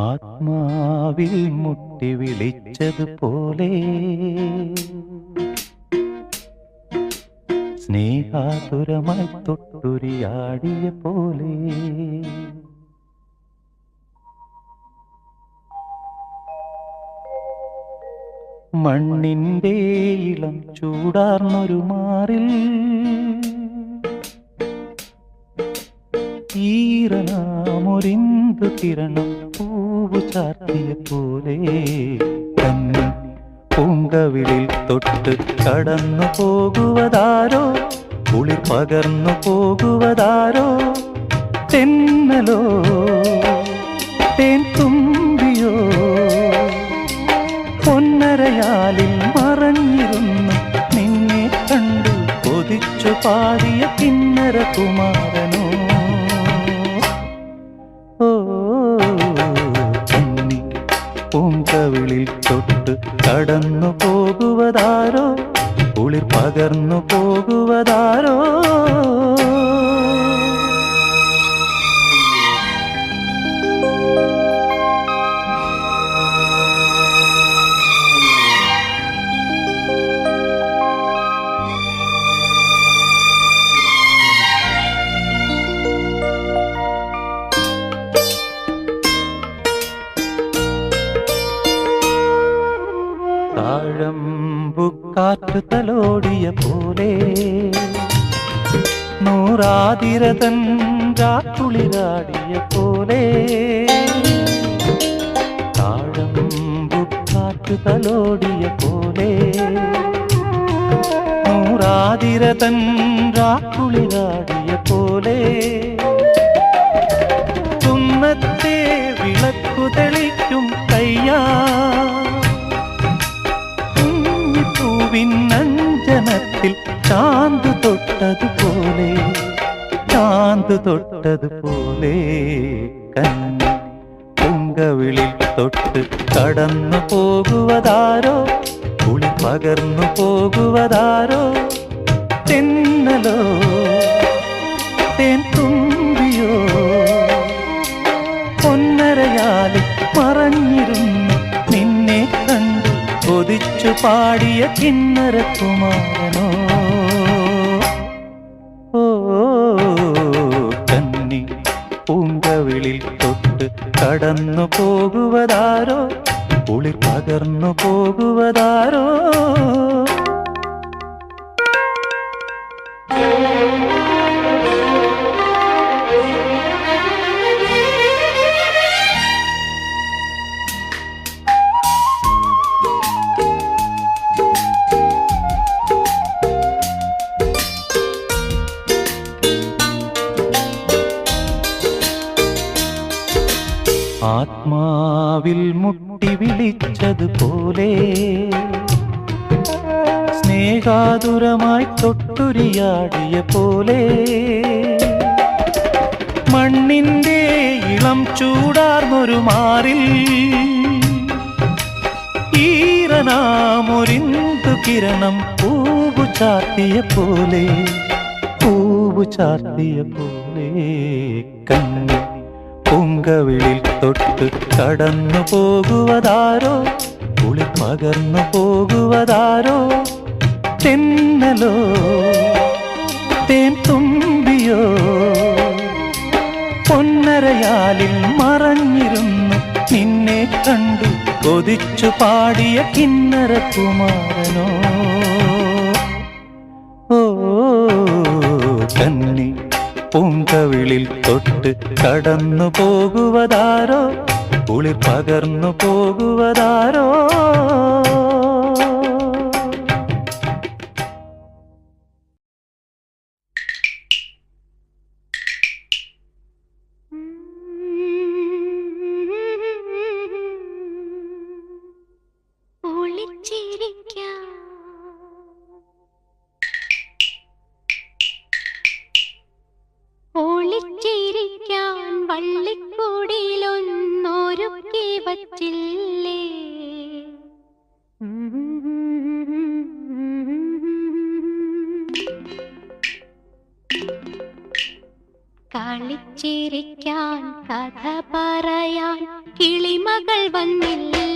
ആത്മാവിൽ മുട്ടി വിളിച്ചതുപോലെ സ്നേഹാതുരമായി തൊട്ടുരിയാടിയ പോലെ. മണ്ണിന്റെ ഇളം ചൂടാർന്നൊരു മാറിൽ ഈറനാമൊരിന്തു കിരണം പൂവു ചാർത്തിയ പോലെ തന്നെ പൂങ്കവിളിൽ തൊട്ട് കടന്നു പോകുവതാരോ? കുളിർ പകർന്നു പോകുവതാരോ? തെന്നലോ? തേൻ തുമ്പിയോ? പൊന്നരയാലിൽ മറഞ്ഞിരുന്നു നിന്നെ കണ്ടു കൊതിച്ചു പാടിയ കിന്നര കുമാരനോ? പോലെ. നൂറാതിരതൻ രാത്തുളിരാടിയ പോലെ. താഴം ബുക്കാറ്റ് തലോടിയ പോലെ. നൂറാതിരതൻ രാത്തുളിരാടിയ പോലെ. തുന്നത്തെ വിളക്കു തെളിക്കും കയ്യാ. കുഞ്ഞിപ്പൂവിൻ അഞ്ജനത്തിൽ ചാന്ത് തൊട്ടതുപോലെ ചാന്ത് തൊട്ടതുപോലെ കന്നി പൊങ്കവിളിൽ തൊട്ട് കടന്നു പോകുവതാരോ കുളി പകർന്നു പോകുവതാരോ തെന്നലോ? കൊതിച്ചു പാടിയ കിന്നര കുമാരനോ. ഓ കന്നി പൂങ്കവിളിൽ തൊട്ട് കടന്നു പോകുവതാരോ? പുളി പകർന്നു പോകുവതാരോ? ആത്മാവിൽ മുട്ടി വിളിച്ചതുപോലെ സ്നേഹാതുരമായി തൊട്ടുരിയാടിയ പോലെ മണ്ണിന്റെ ഇളം ചൂടാർന്നൊരു മാറിൽ ഈറനാമൊരിന്തു കിരണം പൂവു ചാർത്തിയ പോലെ പൂവു ചാർത്തിയ പോലെ കണ്ണി പൊങ്കവിളിൽ തൊട്ട് കടന്നു പോകുവതാരോ? കുളി പകർന്നു പോകുവതാരോ? തെന്നലോ? തേൻ തുമ്പിയോ? പൊന്നരയാലിൽ മറഞ്ഞിരുന്നു നിന്നെ കണ്ടു. കൊതിച്ചു പാടിയ കിന്നര കുമാരനോ? ഓ കന്നി പൂങ്കവിളിൽ തൊട്ട് കടന്നു പോകുവതാരോ കുളിർ പകർന്നു പോകുവതാരോ ഒളിച്ചിരിക്കാം പറയാൻ കിളിമകൾ വന്നില്ലേ.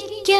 തനിച്ചിരിക്കാൻ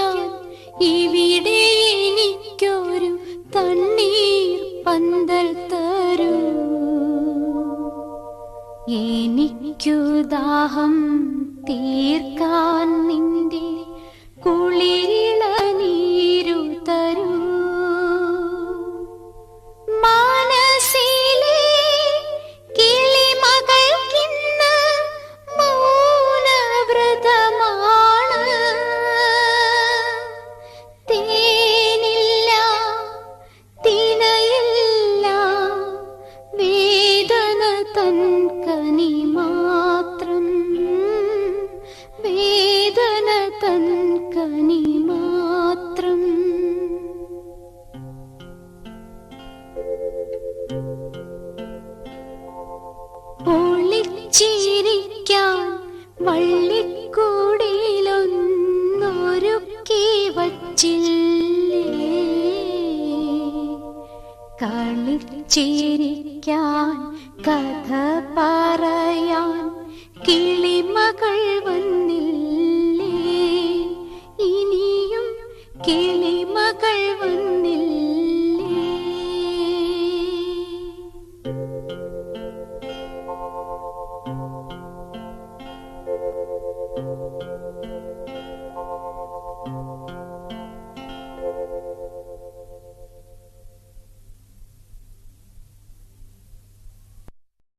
பள்ளி மகள் வந்து